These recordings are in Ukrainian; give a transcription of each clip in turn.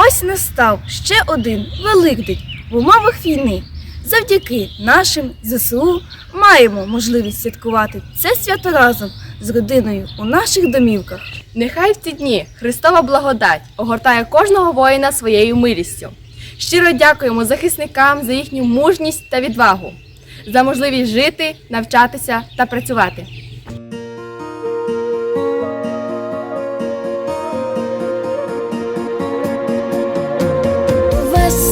Ось настав ще один Великдень в умовах війни. Завдяки нашим ЗСУ маємо можливість святкувати це свято разом з родиною у наших домівках. Нехай в ці дні Христова благодать огортає кожного воїна своєю милістю. Щиро дякуємо захисникам за їхню мужність та відвагу, за можливість жити, навчатися та працювати.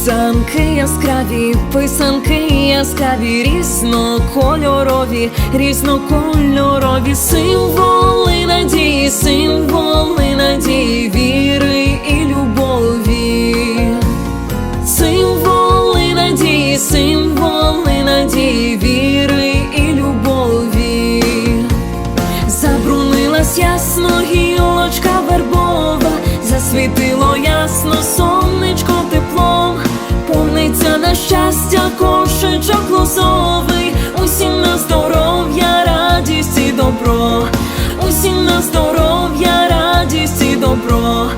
Писанки яскраві, писанки яскраві, різнокольорові, різнокольорові, символи здоров'я, радість і добро.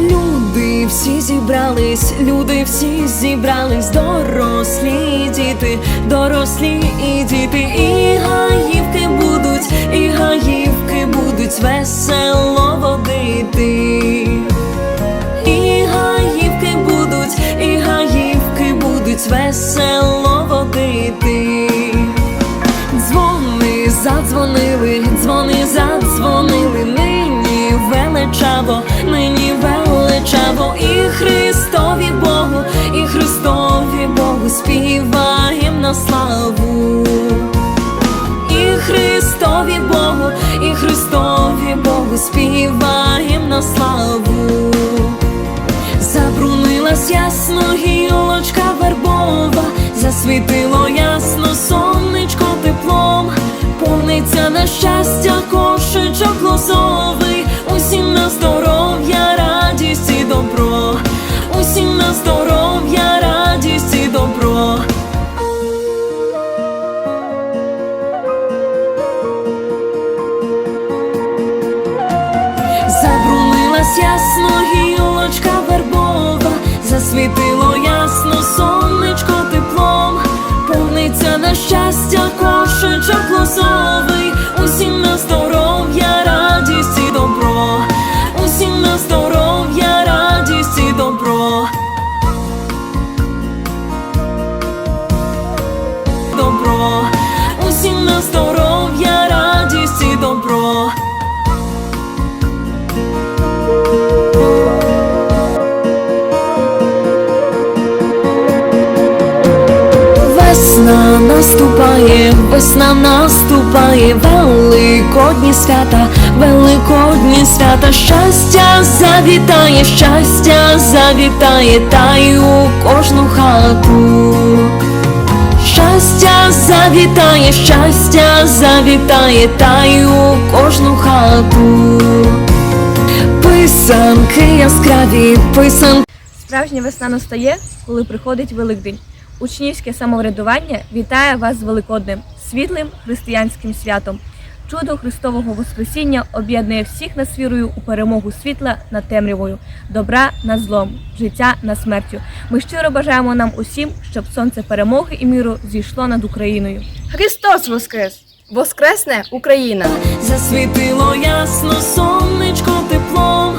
Люди всі зібрались, люди всі зібрались, дорослі діти, дорослі і діти, і гаївки будуть, і гаївки будуть весело водити. Задзвонили, дзвони задзвонили, нині величаво, нині величаво, і Христові Богу, і Христові Богу співаєм на славу. І Христові Богу, і Христові Богу співаєм на славу. Забрунилась ясно гілочка вербова, засвітило ясно теплом, повниться на щастя кошечок лозовий, усім на здоров'я, радість і добро, усім на здоров'я, радість і добро. Забрунилась ясно гілочка вербова, засвітило ясно сонечко теплом, повниться на щастя на здоров'я, радість і добро. Добро, усім на здоров'я, радість і добро. Весна наступає, весна наступає, великодні свята, великодні свята, щастя завітає, щастя завітає, та й у кожну хату. Щастя завітає, щастя завітає, та й у кожну хату. Писанки яскраві, писанки. Справжня весна настає, коли приходить Великдень. Учнівське самоврядування вітає вас з Великоднем, світлим християнським святом. Чудо Христового Воскресіння об'єднує всіх нас вірою у перемогу світла над темрявою, добра над злом, життя над смертю. Ми щиро бажаємо нам усім, щоб сонце перемоги і міру зійшло над Україною. Христос Воскрес! Воскресне Україна! Засвітило ясно сонечко теплом,